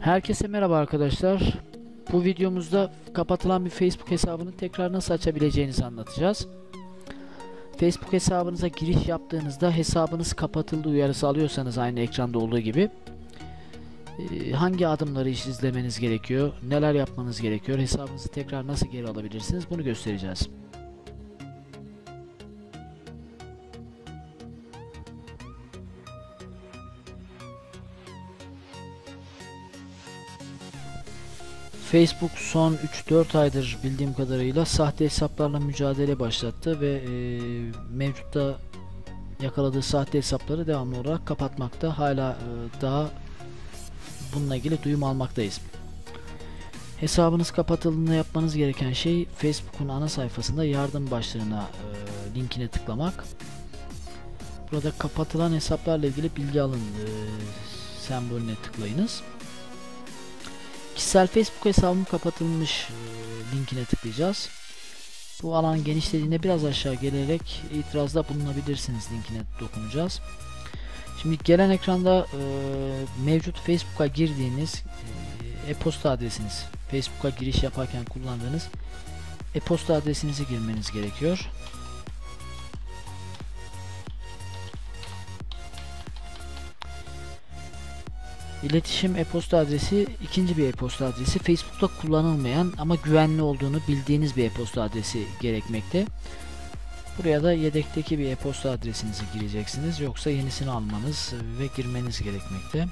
Herkese merhaba arkadaşlar. Bu videomuzda kapatılan bir Facebook hesabını tekrar nasıl açabileceğinizi anlatacağız. Facebook hesabınıza giriş yaptığınızda hesabınız kapatıldı uyarısı alıyorsanız aynı ekranda olduğu gibi e, hangi adımları izlemeniz gerekiyor, neler yapmanız gerekiyor, hesabınızı tekrar nasıl geri alabilirsiniz bunu göstereceğiz. Facebook son 3-4 aydır bildiğim kadarıyla sahte hesaplarla mücadele başlattı ve e, mevcutta yakaladığı sahte hesapları devamlı olarak kapatmakta. Hala e, daha bununla ilgili duyum almaktayız. Hesabınız kapatıldığında yapmanız gereken şey Facebook'un ana sayfasında yardım başlığına e, linkine tıklamak. Burada kapatılan hesaplarla ilgili bilgi alın e, sembolüne tıklayınız. Kişisel Facebook hesabım kapatılmış e, linkine tıklayacağız. Bu alan genişlediğinde biraz aşağı gelerek itirazda bulunabilirsiniz linkine dokunacağız. Şimdi gelen ekranda e, mevcut Facebook'a girdiğiniz e, e-posta adresiniz, Facebook'a giriş yaparken kullandığınız e-posta adresinizi girmeniz gerekiyor. İletişim e-posta adresi ikinci bir e-posta adresi. Facebook'ta kullanılmayan ama güvenli olduğunu bildiğiniz bir e-posta adresi gerekmekte. Buraya da yedekteki bir e-posta adresinizi gireceksiniz. Yoksa yenisini almanız ve girmeniz gerekmekte.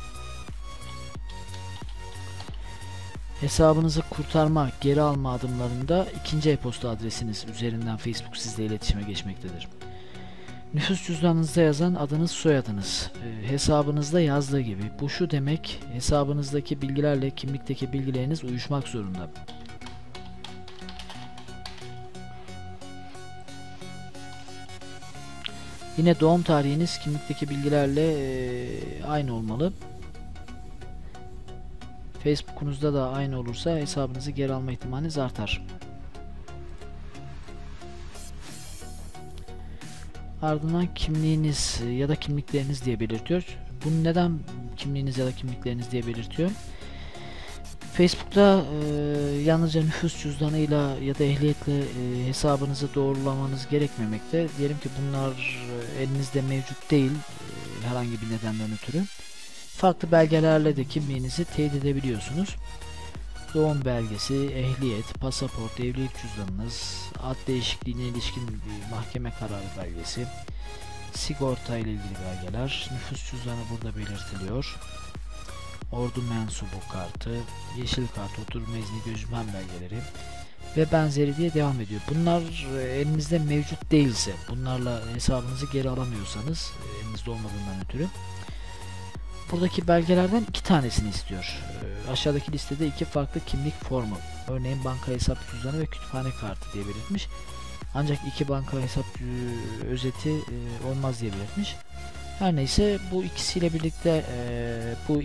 Hesabınızı kurtarma, geri alma adımlarında ikinci e-posta adresiniz üzerinden Facebook sizle iletişime geçmektedir. Nüfus cüzdanınızda yazan adınız soyadınız e, hesabınızda yazdığı gibi. Bu şu demek hesabınızdaki bilgilerle kimlikteki bilgileriniz uyuşmak zorunda. Yine doğum tarihiniz kimlikteki bilgilerle e, aynı olmalı. Facebook'unuzda da aynı olursa hesabınızı geri alma ihtimaliniz artar. Ardından kimliğiniz ya da kimlikleriniz diye belirtiyor. Bunu neden kimliğiniz ya da kimlikleriniz diye belirtiyor? Facebook'ta e, yalnızca nüfus cüzdanıyla ya da ehliyetle e, hesabınızı doğrulamanız gerekmemekte. Diyelim ki bunlar elinizde mevcut değil e, herhangi bir nedenden ötürü. Farklı belgelerle de kimliğinizi teyit edebiliyorsunuz. Doğum belgesi, ehliyet, pasaport, evlilik cüzdanınız, ad değişikliğine ilişkin bir mahkeme kararı belgesi, sigorta ile ilgili belgeler, nüfus cüzdanı burada belirtiliyor. Ordu mensubu kartı, yeşil kart, oturma izni, göçmen belgeleri ve benzeri diye devam ediyor. Bunlar e, elinizde mevcut değilse, bunlarla hesabınızı geri alamıyorsanız, e, elinizde olmadığından ötürü buradaki belgelerden iki tanesini istiyor. E, aşağıdaki listede iki farklı kimlik formu, örneğin banka hesap cüzdanı ve kütüphane kartı diye belirtmiş. Ancak iki banka hesap özeti olmaz diye belirtmiş. Her neyse bu ikisiyle birlikte bu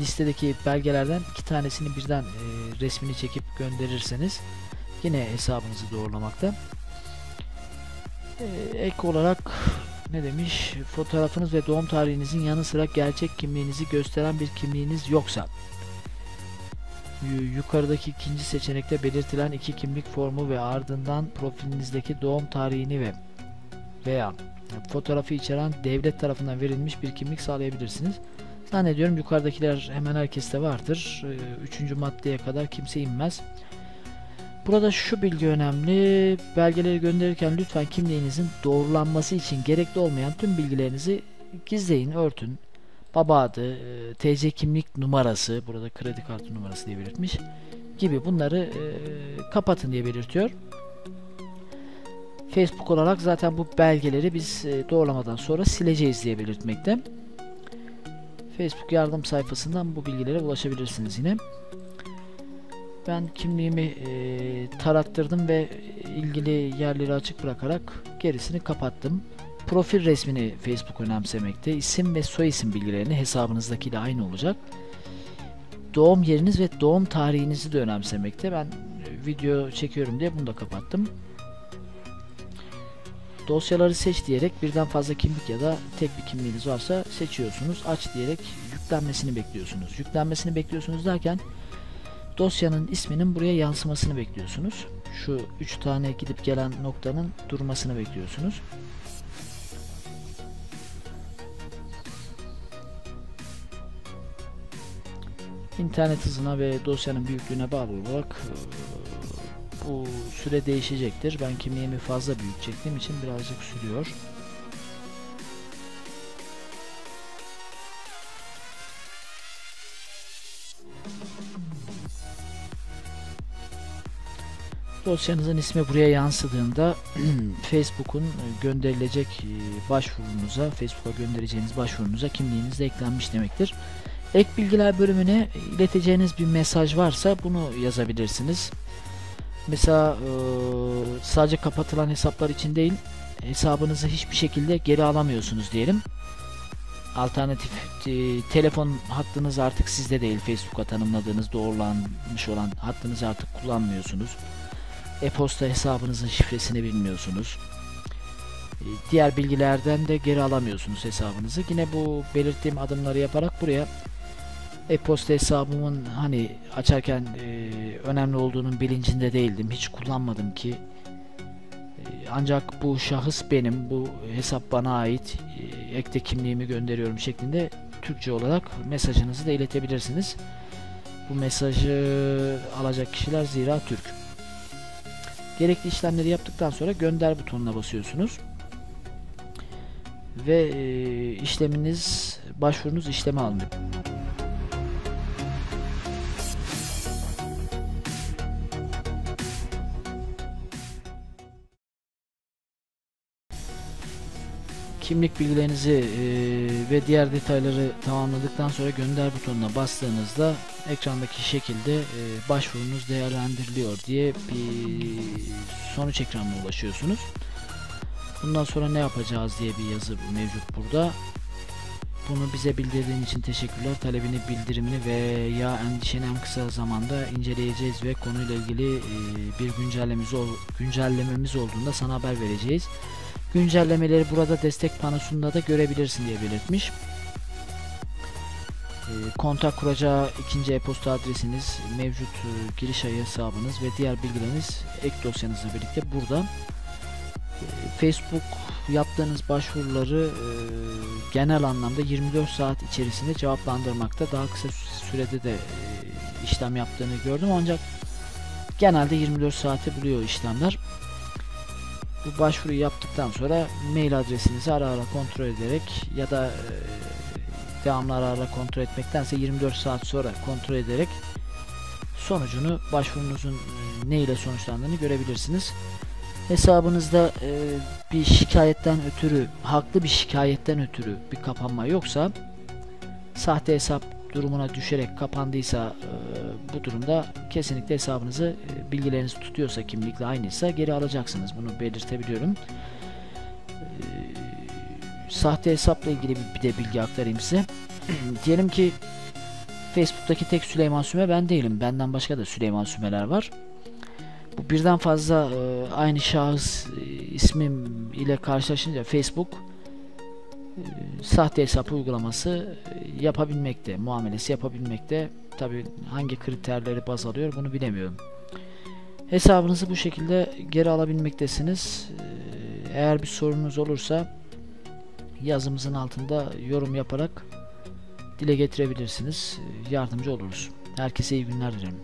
listedeki belgelerden iki tanesini birden e, resmini çekip gönderirseniz yine hesabınızı doğrulamakta. E, ek olarak ne demiş? Fotoğrafınız ve doğum tarihinizin yanı sıra gerçek kimliğinizi gösteren bir kimliğiniz yoksa yukarıdaki ikinci seçenekte belirtilen iki kimlik formu ve ardından profilinizdeki doğum tarihini ve veya fotoğrafı içeren devlet tarafından verilmiş bir kimlik sağlayabilirsiniz. Zannediyorum yukarıdakiler hemen herkeste vardır. Ee, üçüncü maddeye kadar kimse inmez. Burada şu bilgi önemli. Belgeleri gönderirken lütfen kimliğinizin doğrulanması için gerekli olmayan tüm bilgilerinizi gizleyin, örtün. Baba adı, e, TC kimlik numarası, burada kredi kartı numarası diye belirtmiş gibi bunları e, kapatın diye belirtiyor. Facebook olarak zaten bu belgeleri biz e, doğrulamadan sonra sileceğiz diye belirtmekte. Facebook yardım sayfasından bu bilgilere ulaşabilirsiniz yine. Ben kimliğimi e, tarattırdım ve ilgili yerleri açık bırakarak gerisini kapattım. Profil resmini Facebook önemsemekte. İsim ve soy isim bilgilerini hesabınızdakiyle aynı olacak. Doğum yeriniz ve doğum tarihinizi de önemsemekte. Ben video çekiyorum diye bunu da kapattım. Dosyaları seç diyerek birden fazla kimlik ya da tek bir kimliğiniz varsa seçiyorsunuz. Aç diyerek yüklenmesini bekliyorsunuz. Yüklenmesini bekliyorsunuz derken dosyanın isminin buraya yansımasını bekliyorsunuz. Şu 3 tane gidip gelen noktanın durmasını bekliyorsunuz. İnternet hızına ve dosyanın büyüklüğüne bağlı olarak e, bu süre değişecektir. Ben kimliğimi fazla büyük çektiğim için birazcık sürüyor. Dosyanızın ismi buraya yansıdığında Facebook'un gönderilecek e, başvurunuza, Facebook'a göndereceğiniz başvurunuza kimliğiniz de eklenmiş demektir. Ek bilgiler bölümüne ileteceğiniz bir mesaj varsa bunu yazabilirsiniz. Mesela e, sadece kapatılan hesaplar için değil, hesabınızı hiçbir şekilde geri alamıyorsunuz diyelim. Alternatif e, telefon hattınız artık sizde değil. Facebook'a tanımladığınız doğrulanmış olan hattınızı artık kullanmıyorsunuz. E-posta hesabınızın şifresini bilmiyorsunuz. E, diğer bilgilerden de geri alamıyorsunuz hesabınızı. Yine bu belirttiğim adımları yaparak buraya e-posta hesabımın hani açarken e, önemli olduğunun bilincinde değildim. Hiç kullanmadım ki. E, ancak bu şahıs benim, bu hesap bana ait. Ekte kimliğimi gönderiyorum şeklinde Türkçe olarak mesajınızı da iletebilirsiniz. Bu mesajı alacak kişiler zira Türk. Gerekli işlemleri yaptıktan sonra gönder butonuna basıyorsunuz. Ve e, işleminiz, başvurunuz işleme alınıyor. kimlik bilgilerinizi e, ve diğer detayları tamamladıktan sonra gönder butonuna bastığınızda ekrandaki şekilde e, başvurunuz değerlendiriliyor diye bir sonuç ekranına ulaşıyorsunuz. Bundan sonra ne yapacağız diye bir yazı mevcut burada. Bunu bize bildirdiğin için teşekkürler. Talebini, bildirimini ve ya endişeni en kısa zamanda inceleyeceğiz ve konuyla ilgili e, bir güncellememiz, güncellememiz olduğunda sana haber vereceğiz. Güncellemeleri burada destek panosunda da görebilirsin diye belirtmiş. E, kontak kuracağı ikinci e-posta adresiniz, mevcut e, giriş ayı hesabınız ve diğer bilgileriniz ek dosyanızla birlikte burada. E, Facebook yaptığınız başvuruları e, genel anlamda 24 saat içerisinde cevaplandırmakta. Daha kısa sürede de e, işlem yaptığını gördüm ancak genelde 24 saati buluyor işlemler bu başvuruyu yaptıktan sonra mail adresinizi ara ara kontrol ederek ya da e, devamlı ara ara kontrol etmektense 24 saat sonra kontrol ederek sonucunu başvurunuzun e, ne ile sonuçlandığını görebilirsiniz. Hesabınızda e, bir şikayetten ötürü, haklı bir şikayetten ötürü bir kapanma yoksa sahte hesap durumuna düşerek kapandıysa e, bu durumda kesinlikle hesabınızı e, bilgileriniz tutuyorsa kimlikle aynıysa geri alacaksınız. Bunu belirtebiliyorum. E, sahte hesapla ilgili bir de bilgi aktarayım size. Diyelim ki Facebook'taki tek Süleyman Süme ben değilim. Benden başka da Süleyman Sümeler var. Bu birden fazla e, aynı şahıs e, ismim ile karşılaşınca Facebook sahte hesap uygulaması yapabilmekte, muamelesi yapabilmekte. Tabi hangi kriterleri baz alıyor bunu bilemiyorum. Hesabınızı bu şekilde geri alabilmektesiniz. Ee, eğer bir sorunuz olursa yazımızın altında yorum yaparak dile getirebilirsiniz. Yardımcı oluruz. Herkese iyi günler dilerim.